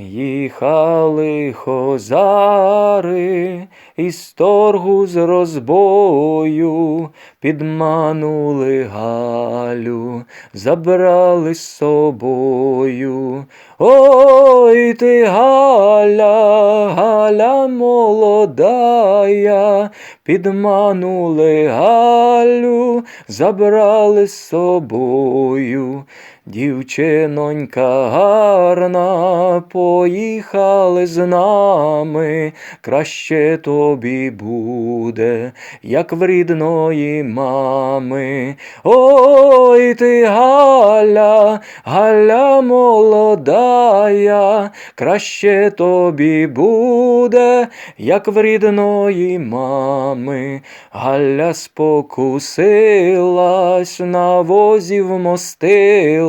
Їхали хозари із торгу з розбою, підманули Галю, забрали з собою. Ой ти Галя, Галя молодая, підманули Галю, забрали з собою. Дівчинонька гарна, поїхали з нами, краще тобі буде, як в рідної мами. Ой ти Галя, Галя молодая, краще тобі буде, як в рідної мами. Галя спокусилась, на возі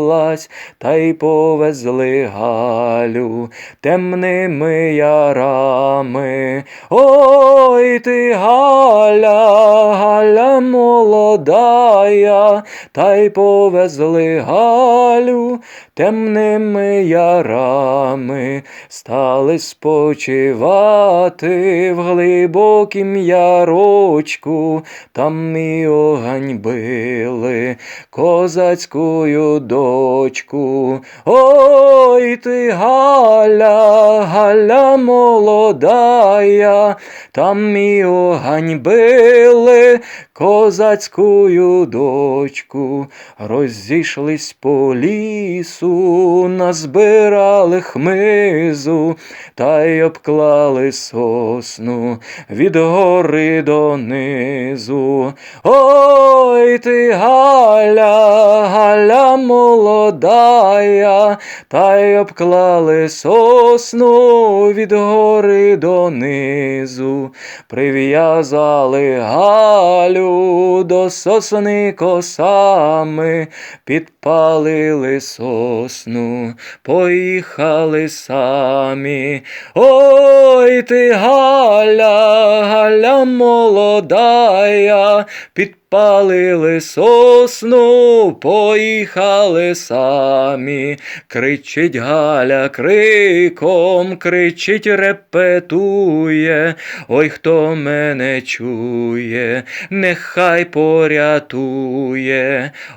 вмостилась, та й повезли Галю темними ярами. Ой ти Галя, Галя молодая, та й повезли Галю темними ярами, стали спочивати в глибокім ярочку, там і оганьбили козацькою дочку. Ой ти Галя, Галя молодая, там і оганьбили козацькою дочку, розійшлись по лісу, назбирали хмизу, та й обклали сосну від гори донизу. Ой ти Галя, Галя молодая, та й обклали сосну від гори донизу, прив'язали Галю до сосни косами, підпалили сосну, поїхали самі. Ой ти Галя, Галя молодая, підпалили сосну, поїхали самі. Кричить Галя криком, кричить, репетує. Ой, хто мене чує, нехай порятує.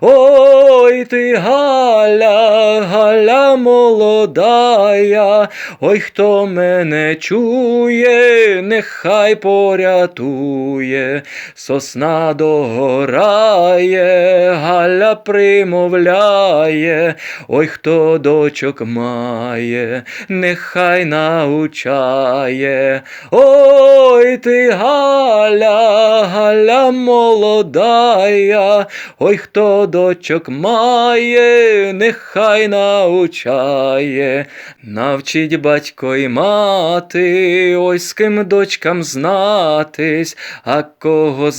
Ой ти Галя, Галя молодая, ой, хто мене чує, нехай порятує. Сосна догорає, Галя примовляє, ой, хто дочок має, нехай научає. Ой ти Галя, Галя молодая, ой, хто дочок має, нехай научає. Навчить батько й мати, ой з ким дочкам знатись, а кого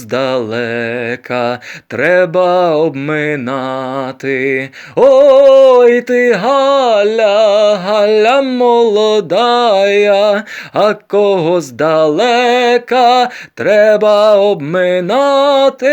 здалека треба обминати. Ой ти Галя, Галя молодая, а кого здалека треба обминати.